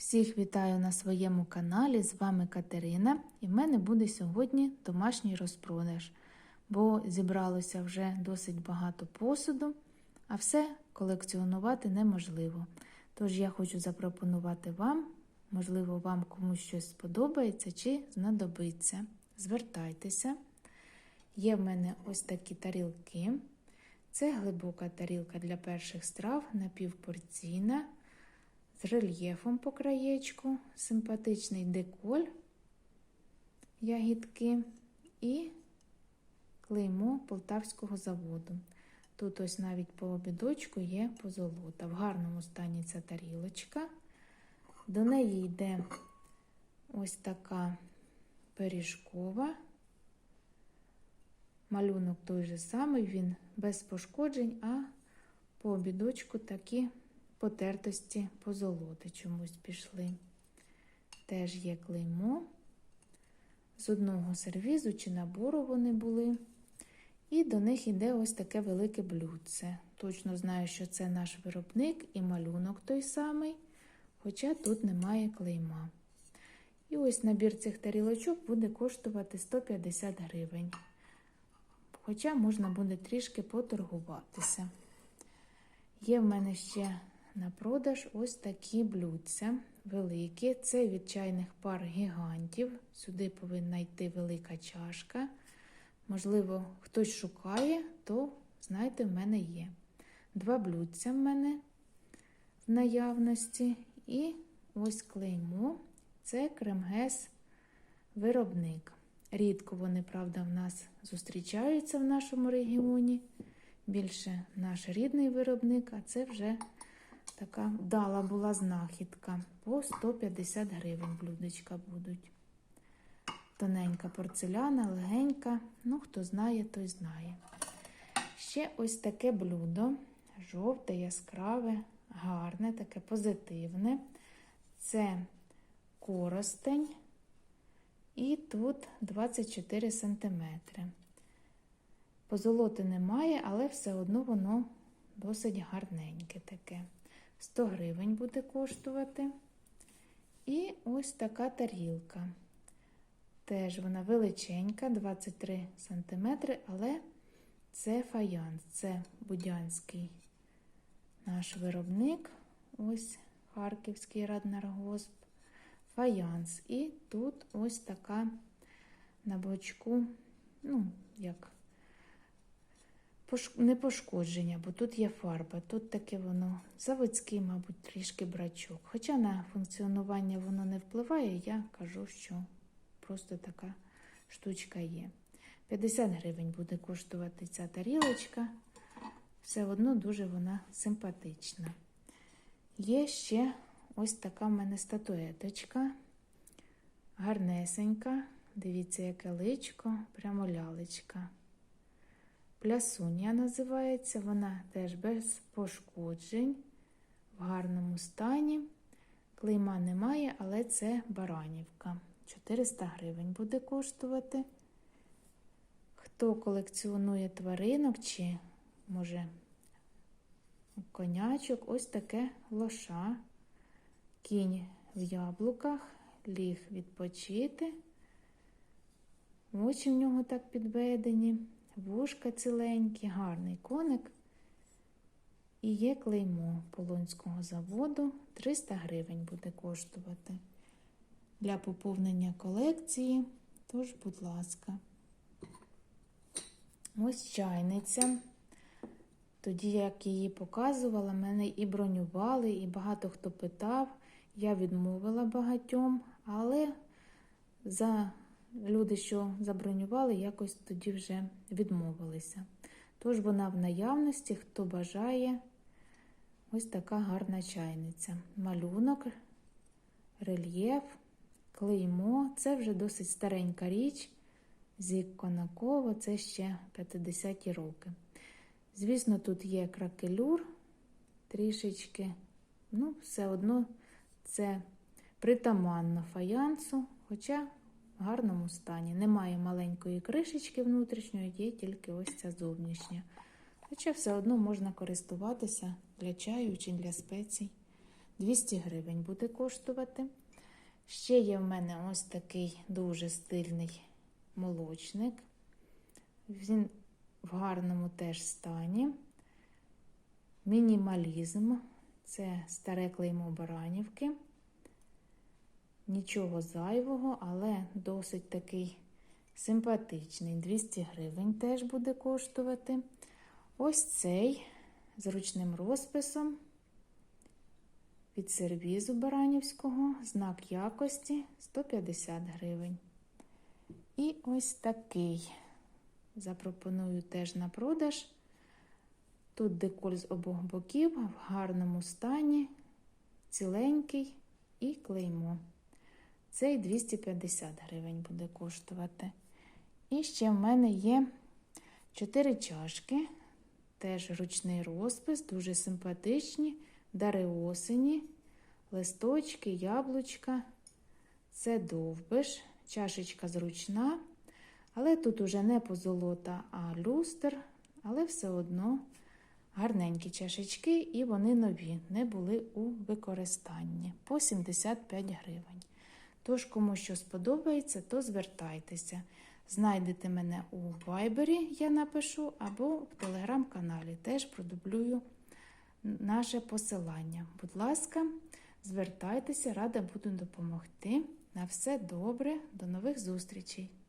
Всіх вітаю на своєму каналі. З вами Катерина, і в мене буде сьогодні домашній розпродаж, бо зібралося вже досить багато посуду, а все колекціонувати неможливо. Тож я хочу запропонувати вам, можливо, вам комусь щось сподобається чи знадобиться. Звертайтеся. Є в мене ось такі тарілки. Це глибока тарілка для перших страв, напівпорційна, з рельєфом по краєчку, симпатичний деколь, ягідки і клеймо полтавського заводу. Тут ось навіть по обідочку є позолота. В гарному стані ця тарілочка. До неї йде ось така пиріжкова. Малюнок той же самий, він без пошкоджень, а по обідочку такі потертості позолоти чомусь пішли. Теж є клеймо. З одного сервізу чи набору вони були. І до них йде ось таке велике блюдце. Точно знаю, що це наш виробник і малюнок той самий, хоча тут немає клейма. І ось набір цих тарілочок буде коштувати 150 гривень. Хоча можна буде трішки поторгуватися. Є в мене ще на продаж ось такі блюдця великі. Це від чайних пар гігантів. Сюди повинна йти велика чашка. Можливо, хтось шукає, то, знаєте, в мене є. Два блюдця в мене в наявності. І ось клеймо. Це кремгес виробник. Рідко вони, правда, в нас зустрічаються в нашому регіоні. Більше наш рідний виробник, а це вже така вдала була знахідка. По 150 гривень блюдечка будуть. Тоненька порцеляна, легенька. Ну, хто знає, той знає. Ще ось таке блюдо. Жовте, яскраве, гарне, таке позитивне. Це коростень. І тут 24 см. Позолоти немає, але все одно воно досить гарненьке таке. 100 гривень буде коштувати. І ось така тарілка. Теж вона величенька, 23 см, але це фаянс, це будянський наш виробник. Ось Харківський раднаргосп фаянс. І тут ось така на бочку, ну, як не пошкодження, бо тут є фарба, тут таке воно заводський, мабуть, трішки брачок. Хоча на функціонування воно не впливає, я кажу, що просто така штучка є. 50 гривень буде коштувати ця тарілочка. Все одно дуже вона симпатична. Є ще Ось така в мене статуеточка. Гарнесенька. Дивіться, яке личко, прямо лялечка. Плясуня називається, вона теж без пошкоджень, в гарному стані. Клейма немає, але це баранівка. 400 гривень буде коштувати. Хто колекціонує тваринок чи, може, конячок, ось таке лоша. Кінь в яблуках, ліг відпочити. Очі в нього так підведені, вушка ціленькі, гарний коник. І є клеймо Полонського заводу 300 гривень буде коштувати. Для поповнення колекції, тож, будь ласка, ось чайниця. Тоді, як її показувала, мене і бронювали, і багато хто питав. Я відмовила багатьом, але за люди, що забронювали, якось тоді вже відмовилися. Тож вона в наявності, хто бажає, ось така гарна чайниця. Малюнок, рельєф, клеймо це вже досить старенька річ. Зік Конакова, це ще 50-ті роки. Звісно, тут є кракелюр трішечки, ну, все одно. Це притаманно фаянсу, хоча в гарному стані. Немає маленької кришечки внутрішньої, є тільки ось ця зовнішня. Хоча все одно можна користуватися для чаю чи для спецій. 200 гривень буде коштувати. Ще є в мене ось такий дуже стильний молочник. Він в гарному теж стані. Мінімалізм. Це старе клеймо Баранівки. Нічого зайвого, але досить такий симпатичний. 200 гривень теж буде коштувати. Ось цей з ручним розписом від сервізу Баранівського, знак якості 150 гривень. І ось такий запропоную теж на продаж. Тут деколь з обох боків в гарному стані, ціленький і клеймо. Цей 250 гривень буде коштувати. І ще в мене є 4 чашки, теж ручний розпис, дуже симпатичні, дари осені, листочки, яблучка. Це довбиш, чашечка зручна, але тут уже не позолота, а люстр, але все одно гарненькі чашечки, і вони нові, не були у використанні по 75 гривень. Тож, кому що сподобається, то звертайтеся. Знайдете мене у вайбері, я напишу, або в телеграм-каналі. Теж продублюю наше посилання. Будь ласка, звертайтеся, рада буду допомогти. На все добре, до нових зустрічей!